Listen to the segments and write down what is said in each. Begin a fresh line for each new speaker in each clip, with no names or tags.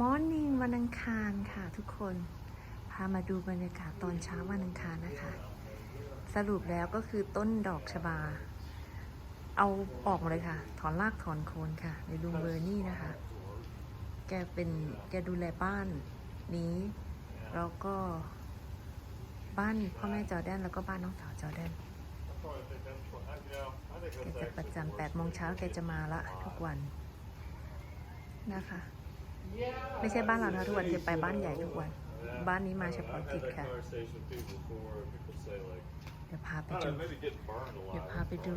มอร์นิ่งวันอังคารค่ะทุกคน พามาดูบรรยากาศตอนเช้าวันอังคารนะคะ สรุปแล้วก็คือต้นดอกชบา เอาออกมาเลยค่ะ ถอนรากถอนโคนค่ะ ในลุงเบอร์นี่นะคะ แกเป็นแกดูแลบ้านนี้แล้วก็บ้านพ่อแม่จอแดนแล้วก็บ้านน้องสาวจอแดนแกจะประจำแปดโมงเช้าแกจะมาละทุกวันนะคะ ไม่ใช่บ้านเรานะทุกวันจะไปบ้านใหญ่ทุกวัน บ้านนี้มาเฉพาะกิจค่ะ เดี๋ยวพาไปดู เดี๋ยวพาไปดู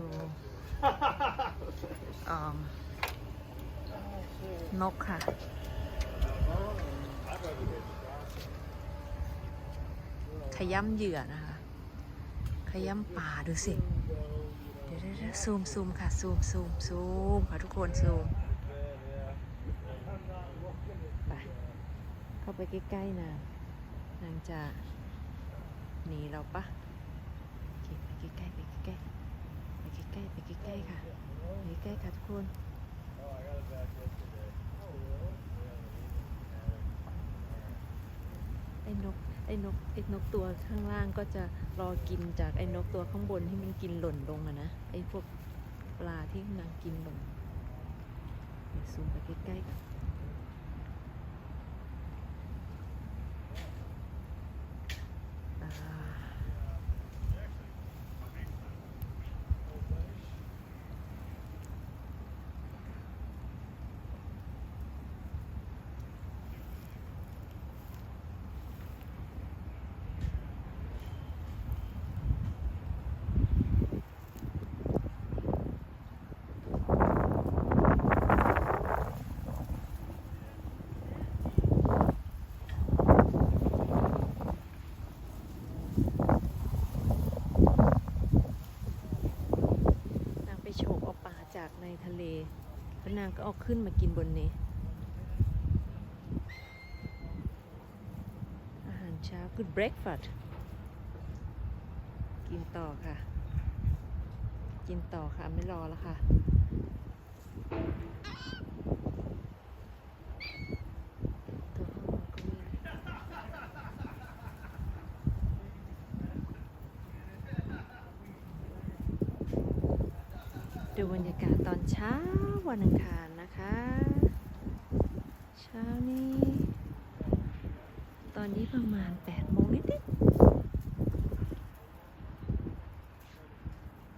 นกค่ะ ขย้ำเหยื่อนะคะ ขย้ำป่าดูสิ เดี๋ยวซูมซูมค่ะ ซูมซูมซูมค่ะทุกคนซูม ไป เข้า ไปใกล้ๆนางนางจะหนีเราปะไปใกล้ๆไปใกล้ๆไปใกล้ๆไปใกล้ๆค่ะไปใกล้ๆค่ะทุกคนไอ้นกไอ้นกไอ้นกตัวข้างล่างก็จะรอกินจากไอ้นกตัวข้างบนที่มันกินหล่นลงอะนะไอ้พวกปลาที่นางกินหล่นเดี๋ยวซูมไปใกล้ๆกัน งไปโฉบเอาปลาจากในทะเล แล้วนางก็เอาขึ้นมากินบนนี้ อาหารเช้า good breakfast กินต่อค่ะ กินต่อค่ะ ไม่รอแล้วค่ะ ตัวข้างบนก็มี ดูบรรยากาศตอนเช้าวันอังคารนะคะ เช้านี้ ตอนนี้ประมาณ8โมงนิดๆ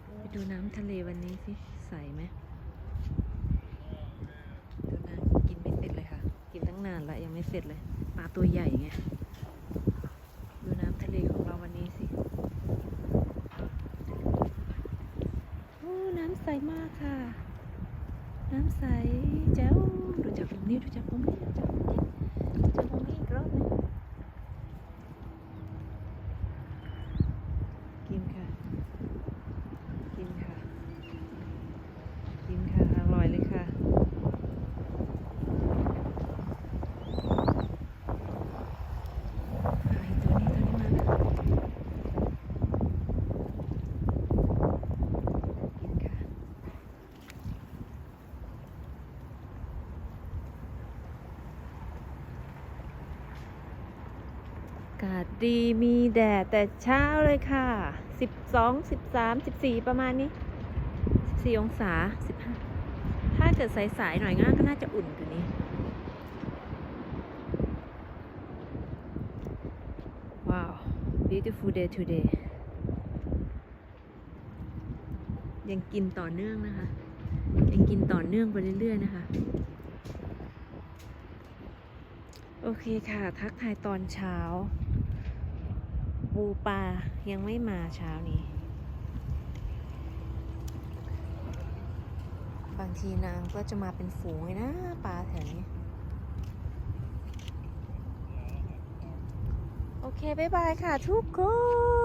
ไปดูน้ำทะเลวันนี้สิ ใสไหมดูนางกินไม่เสร็จเลยค่ะ กินตั้งนานแล้วยังไม่เสร็จเลย ปลาตัวใหญ่ไง ดูน้ำทะเลของเราวันนี้สิ โอ้ น้ำใสมากค่ะ น้ำใสเจ้าดูจากผมนี่ดูจากผมนี่ดูจากผมนี่ดูจากผมนี่อีกรอบนึงกินค่ะ กินค่ะ กินค่ะ อร่อยเลยค่ะ อ่าตัวนี้ตัวนี้มาแล้วกินค่ะ อากาศดีมีแดดแต่เช้าเลยค่ะ 12 13 14 ประมาณนี้ 14 องศา 15 ถ้าเกิดสายๆหน่อยง่าก็น่าจะอุ่นกว่านี้ ว้าว beautiful day today ยังกินต่อเนื่องนะคะ ยังกินต่อเนื่องไปเรื่อย ๆ นะคะโอเคค่ะ ทักทายตอนเช้า ปูปลายังไม่มาเช้านี้ บางทีนางก็จะมาเป็นฝูงเลยนะปลาแถวนี้ โอเค บ๊ายบายค่ะทุกคน